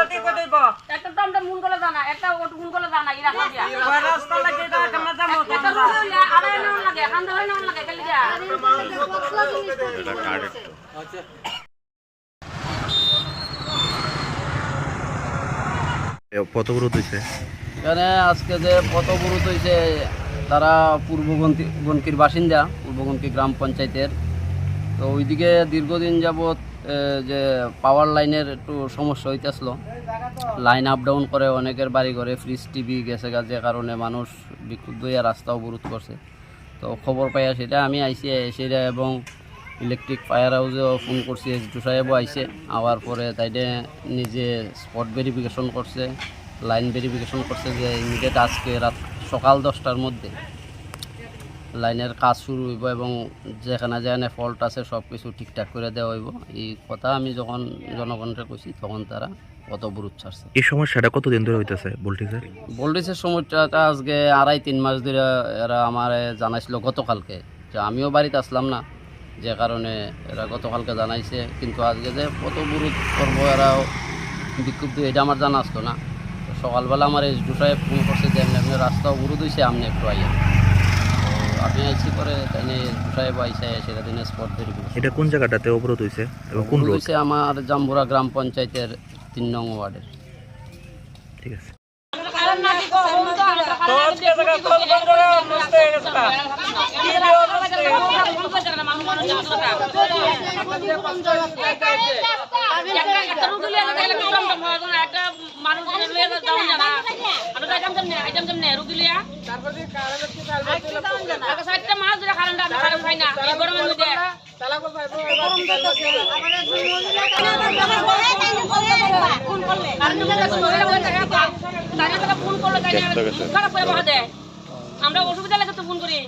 একটা টমটম ফোন করে জানা একটা অটো ফোন করে জানা ইরা দিয়া। রাস্তা লাগে এটা কেমন যাব একটা রুগী হইলে আড়াই নেওয়া লাগে খান্দ নেওয়া লাগে খালি দিয়া। কত অবরোধ হয়েছে এখানে আজকে যে পথবরোধ হয়েছে তারা পূর্ব গন্তি- বাসিন্দা পূর্ব গ্রাম পঞ্চায়েতের। তো ওইদিকে দীর্ঘদিন যাবৎ এ, যে পাওয়ার লাইনের একটু সমস্যা হইতেছিল। লাইন আপ ডাউন করে অনেকের বাড়ি ঘরে ফ্রিজ টিভি গেছে গা যে কারণে মানুষ বিক্ষুব্ধ হইয়া রাস্তা অবরোধ করছে। তো খবর পাইয়া সেটা আমি আইসি সেটা এবং ইলেকট্রিক ফায়ার হাউসেও ফোন করছি এস টু সাহেবও আইসে আওয়ার পরে তাইলে নিজে স্পট ভেরিফিকেশন করছে লাইন ভেরিফিকেশন করছে যে ইমিডিয়েট আজকে রাত সকাল দশটার মধ্যে। লাইনের কাজ শুরু হইব এবং যেখানে যেখানে ফল্ট আছে সব কিছু ঠিকঠাক করে দেওয়া হইব। এই কথা আমি যখন জনগণকে কইছি তখন তারা কত বুরুত ছাড়ছে। এই সমস্যাটা কতদিন ধরে হইতেছে ভোল্টেজের ভোল্টেজের সময়টা আজকে আড়াই তিন মাস ধরে এরা আমার জানাইছিল গতকালকে। যে আমিও বাড়িতে আসলাম না যে কারণে এরা গতকালকে জানাইছে। কিন্তু আজকে যে কত বুরুত করব এরাও বিক্ষুব্ধ এটা আমার জানা আসতো না। সকালবেলা আমার ডু সাহেব ফোন করছে যে এমনি রাস্তা অবরোধ হয়েছে আপনি একটু আইয়া। আমি আইসি করে তাই এস ডু সাহেব আইসে সেটা দিনে স্পট ভেরিফিকেশন এটা কোন জায়গাটাতে অবরোধ হয়েছে এবং কোন রোড? হয়েছে আমার জাম্বুরা গ্রাম পঞ্চায়েতের তিন নং ওয়ার্ডের। ঠিক আছে। একটা রুগী লিয়ে গেলে একটা টমটম হয় না একটা মানুষ লিয়ে যাও না আমি তো আইটাম জানি আইটাম জানি রুগী লিয়া তারপরে সাইডটা মাছ ধরে খারান আমি খারান খাই না এই গরমের মধ্যে ফোন করলে তাই খারাপ করে আমরা অসুবিধা লাগে তো ফোন করি